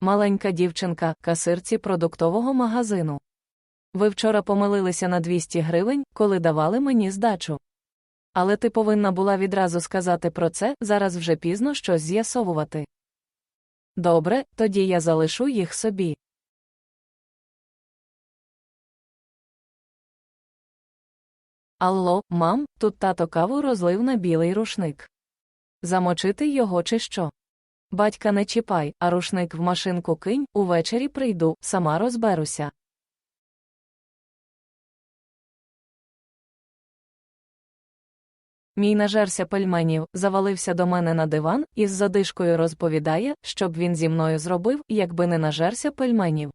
Маленька дівчинка, касирці продуктового магазину. Ви вчора помилилися на 200 гривень, коли давали мені здачу. Але ти повинна була відразу сказати про це, зараз вже пізно щось з'ясовувати. Добре, тоді я залишу їх собі. Алло, мам, тут тато каву розлив на білий рушник. Замочити його чи що? Батька не чіпай, а рушник в машинку кинь, увечері прийду, сама розберуся. Мій нажерся пельменів, завалився до мене на диван і з задишкою розповідає, що б він зі мною зробив, якби не нажерся пельменів.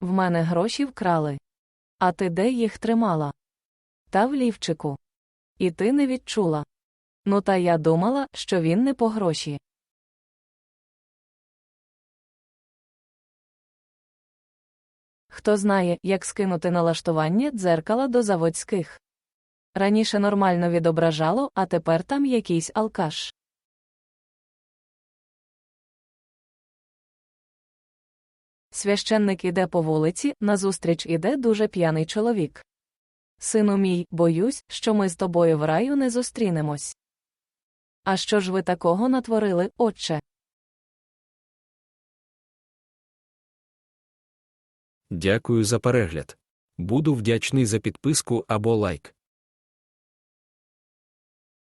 В мене гроші вкрали. А ти де їх тримала? Та в лівчику. І ти не відчула. Ну та я думала, що він не по гроші. Хто знає, як скинути налаштування дзеркала до заводських. Раніше нормально відображало, а тепер там якийсь алкаш. Священник іде по вулиці, назустріч іде дуже п'яний чоловік. Сину мій, боюсь, що ми з тобою в раю не зустрінемось. А що ж ви такого натворили, отче? Дякую за перегляд. Буду вдячний за підписку або лайк.